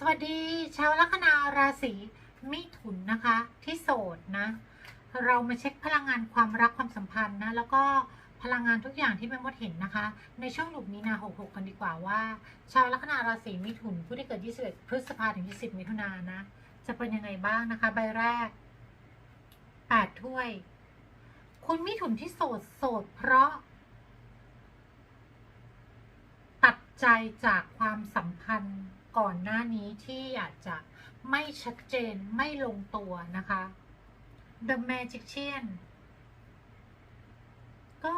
สวัสดีชาวลัคนาราศีมิถุนนะคะ ที่โสดนะ เรามาเช็คพลังงานความรักความสัมพันธ์นะ แล้วก็พลังงานทุกอย่างที่แม่มดเห็นนะคะ ในช่วงหลุมมีนา66 กันดีกว่าว่า ชาวลัคนาราศีมิถุนผู้ที่เกิด 21 พฤษภาถึง 20 มิถุนายนนะ จะเป็นยังไงบ้างนะคะ ใบแรก 8 ถ้วย คุณมิถุนที่โสดโสดเพราะ ตัดใจจากความสัมพันธ์ ก่อนหน้านี้ที่อาจจะไม่ชัดเจนไม่ลงตัวนะคะ The Magician ก็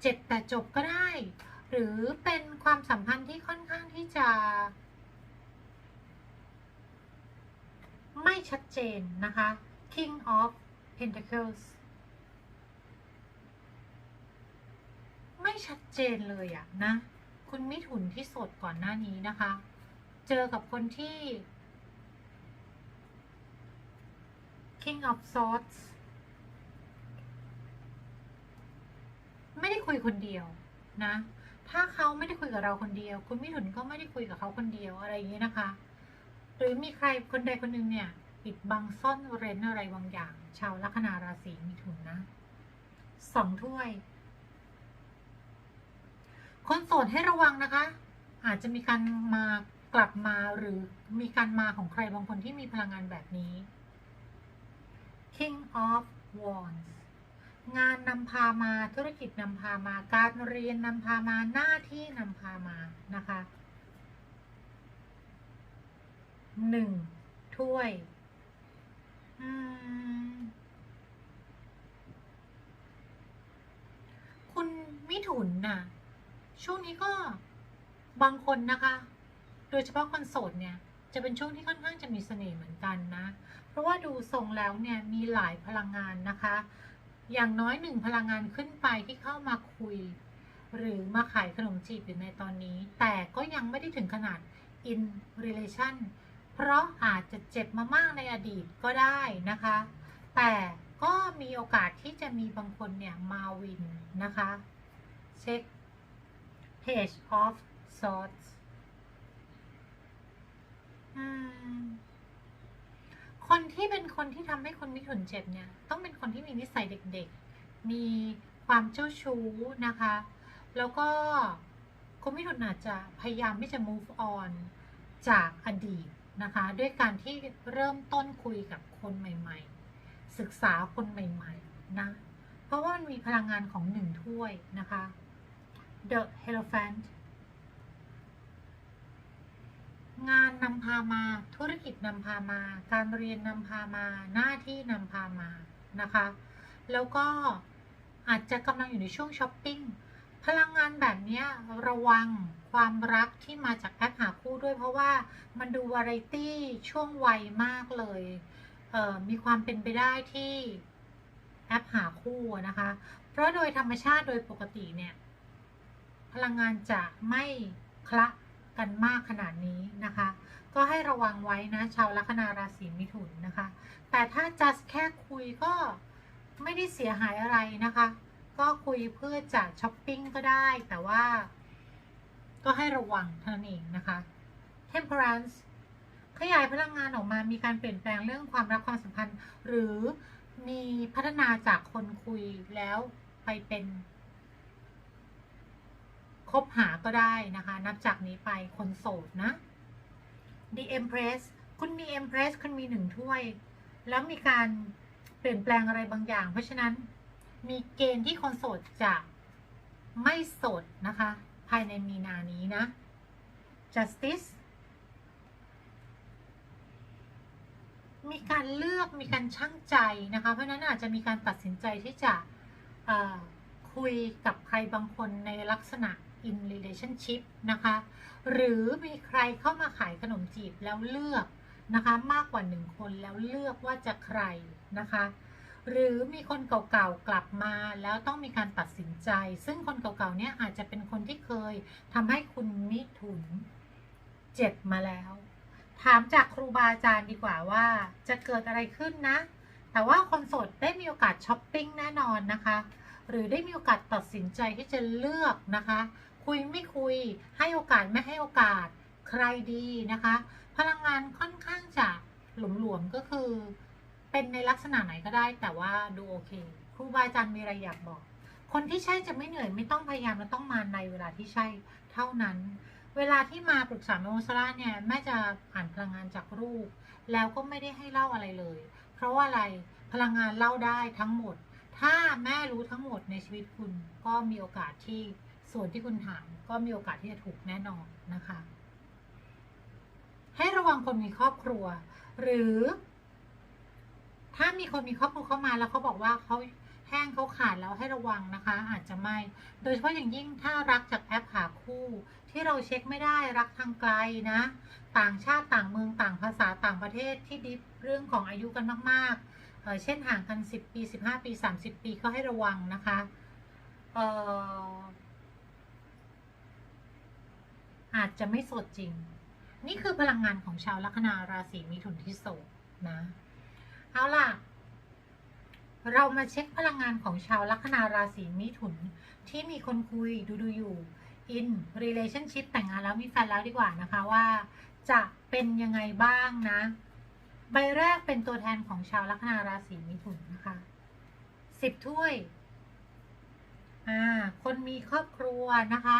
เจ็บแต่จบก็ได้ หรือเป็นความสัมพันธ์ที่ค่อนข้างที่จะ ไม่ชัดเจนนะคะ King of Pentacles ไม่ชัดเจนเลยอะนะ คุณมิถุนที่สดก่อนหน้านี้นะคะ เจอกับคนที่ King of Swords ไม่ได้คุยคนเดียวนะ ถ้าเขาไม่ได้คุยกับเราคนเดียว คุณมิถุนก็ไม่ได้คุยกับเขาคนเดียวอะไรอย่างนี้นะคะ หรือมีใครคนใดคนหนึ่งเนี่ยปิดบังซ่อนเร้นอะไรบางอย่าง ชาวลัคนาราศีมิถุนนะสองถ้วย คนโสดให้ระวังนะคะ อาจจะมีการมา กลับมาหรือมีการมาของใครบางคนที่มีพลังงานแบบนี้ King of Wands งานนำพามาธุรกิจนำพามาการเรียนนำพามาหน้าที่นำพามานะคะหนึ่งถ้วยคุณมิถุนน่ะ ช่วงนี้ก็บางคนนะคะ โดยเฉพาะคนโสดเนี่ยจะเป็นช่วงที่ค่อนข้างจะมีเสน่ห์เหมือนกันนะ เพราะว่าดูทรงแล้วเนี่ยมีหลายพลังงานนะคะ อย่างน้อยหนึ่งพลังงานขึ้นไปที่เข้ามาคุย หรือมาขายขนมจีบอยู่ในตอนนี้ แต่ก็ยังไม่ได้ถึงขนาด in relation เพราะอาจจะเจ็บมามากในอดีตก็ได้นะคะ แต่ก็มีโอกาสที่จะมีบางคนเนี่ยมาวินนะคะ เช็ค Page of Swords อืม คนที่เป็นคนที่ทำให้คนมิถุนเจ็บเนี่ย ต้องเป็นคนที่มีนิสัยเด็กๆ มีความเจ้าชู้นะคะ แล้วก็คนมิถุนอาจจะพยายามที่จะ move on จากอดีตนะคะ ด้วยการที่เริ่มต้นคุยกับคนใหม่ ๆ ศึกษาคนใหม่ๆนะ เพราะว่ามันมีพลังงานของหนึ่งถ้วยนะคะ The Hierophant ำพามา ธุรกิจนำพามา การเรียนนำพามา หน้าที่นำพามานะคะ แล้วก็อาจจะกำลังอยู่ในช่วงช้อปปิ้งพลังงานแบบนี้ระวังความรักที่มาจากแอปหาคู่ด้วย เพราะว่ามันดูวาไรตี้ช่วงวัยมากเลยเมีความเป็นไปได้ที่แอปหาคู่นะคะ เพราะโดยธรรมชาติโดยปกติเนี่ย พลังงานจะไม่คละกันมากขนาดนี้นะคะ ก็ให้ระวังไว้นะ ชาวลัคนาราศีมิถุนนะคะ แต่ถ้า just แค่คุยก็ไม่ได้เสียหายอะไรนะคะ ก็คุยเพื่อจะช้อปปิ้งก็ได้ แต่ว่า ก็ให้ระวังเท่านั้นเองนะคะ temperance ขยายพลังงานออกมามีการเปลี่ยนแปลงเรื่องความรักความสัมพันธ์ หรือมีพัฒนาจากคนคุยแล้วไปเป็นคบหาก็ได้นะคะ นับจากนี้ไปคนโสดนะ The Empress คุณมี Empress คุณมีหนึ่งถ้วย แล้วมีการเปลี่ยนแปลงอะไรบางอย่าง เพราะฉะนั้นมีเกณฑ์ที่คนโสดจะไม่โสดนะคะ ภายในมีนานี้นะ Justice มีการเลือกมีการชั่งใจนะคะ เพราะฉะนั้นอาจจะมีการตัดสินใจที่จะคุยกับใครบางคนในลักษณะ in relationship นะคะ หรือมีใครเข้ามาขายขนมจีบแล้วเลือกนะคะมากกว่าหนึ่งคนแล้วเลือกว่าจะใครนะคะ หรือมีคนเก่าๆกลับมาแล้วต้องมีการตัดสินใจ ซึ่งคนเก่าๆเนี่ยอาจจะเป็นคนที่เคยทำให้คุณมิถุนเจ็บมาแล้ว ถามจากครูบาอาจารย์ดีกว่าว่าจะเกิดอะไรขึ้นนะ แต่ว่าคนโสดได้มีโอกาสช้อปปิ้งแน่นอนนะคะ หรือได้มีโอกาสตัดสินใจที่จะเลือกนะคะ คุยไม่คุย ให้โอกาสไม่ให้โอกาส ใครดีนะคะ พลังงานค่อนข้างจะหลวมๆก็คือ เป็นในลักษณะไหนก็ได้ แต่ว่าดูโอเค ครูบาอาจารย์มีอะไรอยากบอก คนที่ใช่จะไม่เหนื่อยไม่ต้องพยายามและต้องมาในเวลาที่ใช่เท่านั้น เวลาที่มาปรึกษาแม่โมซาร่าเนี่ยแม่จะอ่านพลังงานจากรูป แล้วก็ไม่ได้ให้เล่าอะไรเลย เพราะว่าอะไรพลังงานเล่าได้ทั้งหมด ถ้าแม่รู้ทั้งหมดในชีวิตคุณก็มีโอกาสที่ ส่วนที่คุณถามก็มีโอกาสที่จะถูกแน่นอนนะคะ ให้ระวังคนมีครอบครัว หรือ ถ้ามีคนมีครอบครัวเข้ามาแล้วเขาบอกว่าเขาแห้งเขาขาดแล้วให้ระวังนะคะ อาจจะไม่ โดยเฉพาะอย่างยิ่งถ้ารักจากแอปหาคู่ ที่เราเช็คไม่ได้รักทางไกลนะ ต่างชาติต่างเมืองต่างภาษาต่างประเทศที่ดิฟเรื่องของอายุกันมากๆ เช่นห่างกัน 10 ปี 15 ปี 30 ปีก็ให้ระวังนะคะ เอ่อ อาจจะไม่สดจริง นี่คือพลังงานของชาวลัคนาราศีมิถุนที่โสดนะ เอาล่ะ เรามาเช็คพลังงานของชาวลัคนาราศีมิถุนที่มีคนคุยดูดูอยู่ in relationship แต่งงานแล้วมีแฟนแล้วดีกว่านะคะว่า จะเป็นยังไงบ้างนะ ใบแรกเป็นตัวแทนของชาวลัคนาราศีมิถุนนะคะสิบถ้วย อ่า คนมีครอบครัวนะคะ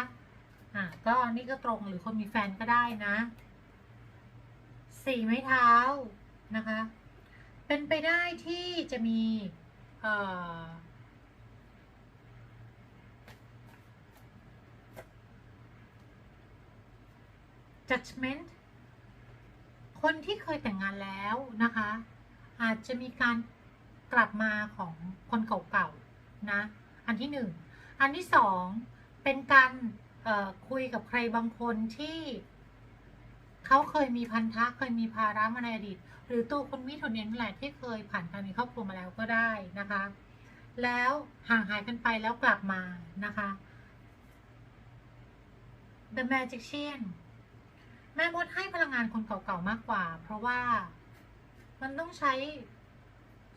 อ่าก็นี่ก็ตรงหรือคนมีแฟนก็ได้นะสี่ไม้เท้านะคะ เป็นไปได้ที่จะมีเออ judgment คนที่เคยแต่งงานแล้วนะคะ อาจจะมีการกลับมาของคนเก่าๆนะ อันที่หนึ่ง อันที่สอง เป็นการ คุยกับใครบางคนที่เขาเคยมีพันธะเคยมีภาระมาในอดีต หรือตัวคนมิถุนเองนั่นแหละที่เคยผ่านการมีครอบครัวมาแล้วก็ได้นะคะ แล้วห่างหายกันไปแล้วกลับมานะคะ The Magician แม่มดให้พลังงานคนเก่าๆมากกว่า เพราะว่ามันต้องใช้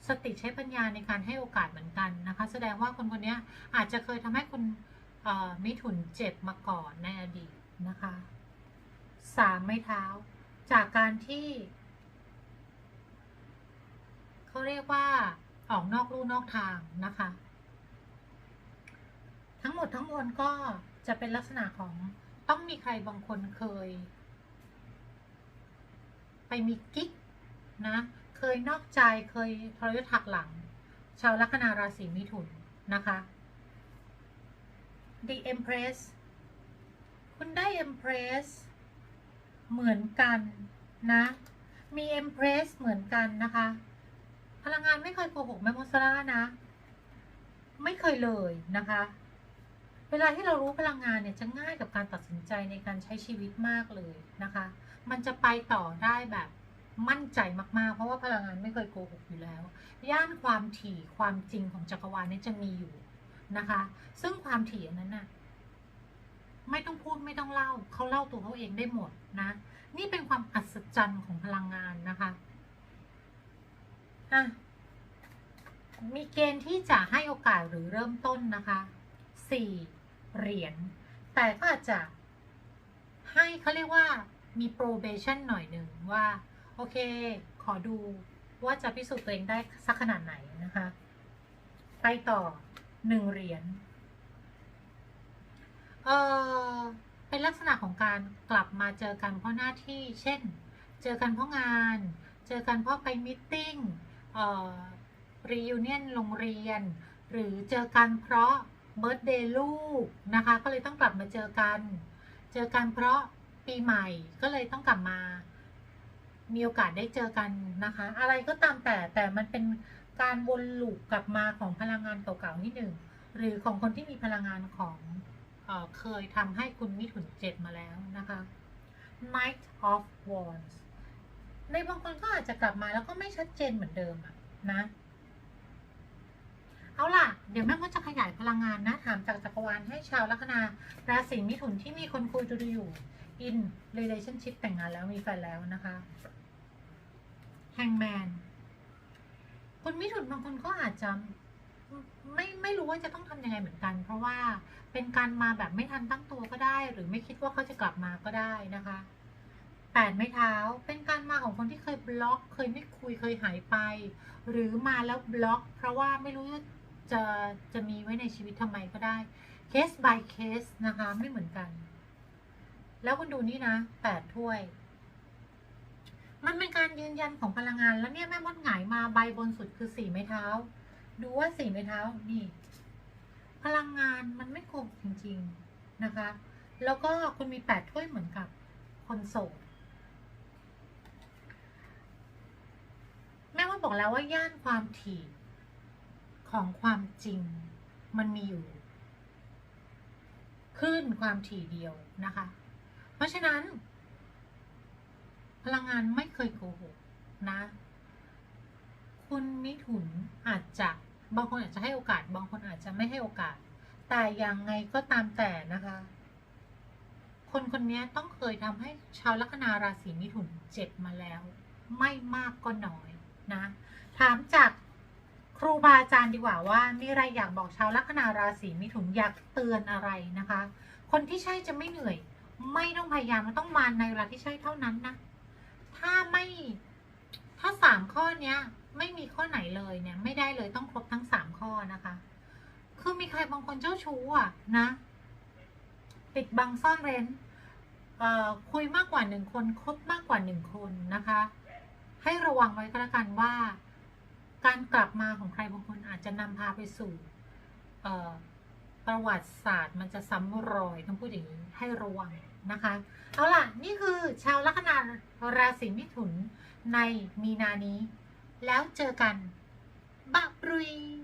สติใช้ปัญญาในการให้โอกาสเหมือนกันนะคะ แสดงว่าคนคนนี้อาจจะเคยทำให้คุณ มิถุนเจ็บมาก่อนในอดีตนะคะสามไม้เท้า จากการที่เขาเรียกว่าออกนอกลู่นอกทางนะคะ ทั้งหมดทั้งมวลก็จะเป็นลักษณะของต้องมีใครบางคนเคย ไปมีกิ๊กนะ เคยนอกใจเคยทรยศหักหลัง ชาวลัคนาราศีมิถุนนะคะ The Empress คุณได้ Empress เหมือนกันนะ มี Empress เหมือนกันนะคะ พลังงานไม่เคยโกหกแม่มดสลานะ ไม่เคยเลยนะคะ เวลาที่เรารู้พลังงานเนี่ยจะง่ายกับการตัดสินใจในการใช้ชีวิตมากเลยนะคะ มันจะไปต่อได้แบบมั่นใจมาก ๆ เพราะว่าพลังงานไม่เคยโกหกอยู่แล้ว ย่านความถี่ความจริงของจักรวาลนี่จะมีอยู่ นะคะ ซึ่งความถี่อันนั้นน่ะไม่ต้องพูดไม่ต้องเล่า เขาเล่าตัวเขาเองได้หมดนะ นี่เป็นความอัศจรรย์ของพลังงานนะคะอะมีเกณฑ์ที่จะให้โอกาสหรือเริ่มต้นนะคะสี่เหรียญ แต่ก็อาจจะให้เขาเรียกว่ามี probation หน่อยหนึ่งว่า โอเค ขอดูว่าจะพิสูจน์ตัวเองได้สักขนาดไหนนะคะ ไปต่อ หนึ่งเหรียญเออเป็นลักษณะของการกลับมาเจอกันเพราะหน้าที่ เช่น เจอกันเพราะงาน เจอกันเพราะไปมิทติ้งเอ่อรีวิเนียนโรงเรียน หรือเจอกันเพราะเบิร์ d เดย์ลูกนะคะ ก็เลยต้องกลับมาเจอกัน เจอกันเพราะปีใหม่ก็เลยต้องกลับมา มีโอกาสได้เจอกันนะคะ อะไรก็ตามแต่แต่มันเป็น การวนลูปกลับมาของพลังงานเก่าๆนิดหนึ่งหรือของคนที่มีพลังงานของเออเคยทำให้คุณมิถุนเจ็ดมาแล้วนะคะ Knight of Wands ในบางคนก็อาจจะกลับมาแล้วก็ไม่ชัดเจนเหมือนเดิมอะนะ เอาล่ะ เดี๋ยวแม่ก็จะขยายพลังงานนะ ถามจากจักรวาลให้ชาวลัคนาราศีมิถุนที่มีคนคุยดูอยู่ in relationship แต่งงานแล้วมีแฟนแล้วนะคะ Hangman คนมิถุนบางคนก็อาจจะไม่ไม่รู้ว่าจะต้องทำยังไงเหมือนกัน เพราะว่าเป็นการมาแบบไม่ทันตั้งตัวก็ได้ หรือไม่คิดว่าเขาจะกลับมาก็ได้นะคะแปดไม้เท้าเป็นการมาของคนที่เคยบล็อก เคยไม่คุยเคยหายไป หรือมาแล้วบล็อก เพราะว่าไม่รู้จะจะมีไว้ในชีวิตทำไมก็ได้เคส by เคสนะคะไม่เหมือนกัน แล้วคุณดูนี่นะแปดถ้วย มันเป็นการยืนยันของพลังงานแล้วเนี่ยแม่มดหงายมาใบบนสุดคือสี่ไม้เท้า ดูว่าสี่ไม้เท้านี่ พลังงานมันไม่โกงจริง ๆนะคะ แล้วก็คุณมีแปดถ้วยเหมือนกับคนโสดแม่ว่าบอกแล้วว่าย่านความถี่ของความจริงมันมีอยู่ขึ้นความถี่เดียวนะคะ เพราะฉะนั้น พลังงานไม่เคยโกหกนะ คุณมิถุนอาจจะบางคนอาจจะให้โอกาส บางคนอาจจะไม่ให้โอกาส แต่ยังไงก็ตามแต่นะคะ คนคนนี้ต้องเคยทำให้ชาวลัคนาราศีมิถุนเจ็บมาแล้ว ไม่มากก็น้อยนะ ถามจากครูบาอาจารย์ดีกว่าว่ามีอะไรอยากบอกชาวลัคนาราศีมิถุนอยากเตือนอะไรนะคะ คนที่ใช่จะไม่เหนื่อย ไม่ต้องพยายามมันต้องมาในเวลาที่ใช่เท่านั้นนะ ถ้าไม่ ถ้าสามข้อเนี้ย ไม่มีข้อไหนเลยเนี่ย ไม่ได้เลยต้องครบทั้งสามข้อนะคะ คือมีใครบางคนเจ้าชู้อะนะปิดบังซ่อนเร้นเอ่อคุยมากกว่าหนึ่งคนคบมากกว่าหนึ่งคนนะคะ ให้ระวังไว้ก็แล้วกันว่า การกลับมาของใครบางคนอาจจะนำพาไปสู่เอ่อประวัติศาสตร์มันจะซ้ำรอยต้องพูดอย่างนี้ให้ระวัง นะคะ เอาล่ะ นี่คือชาวลัคนาราศีมิถุนในมีนานี้ แล้วเจอกันบ๊ายบาย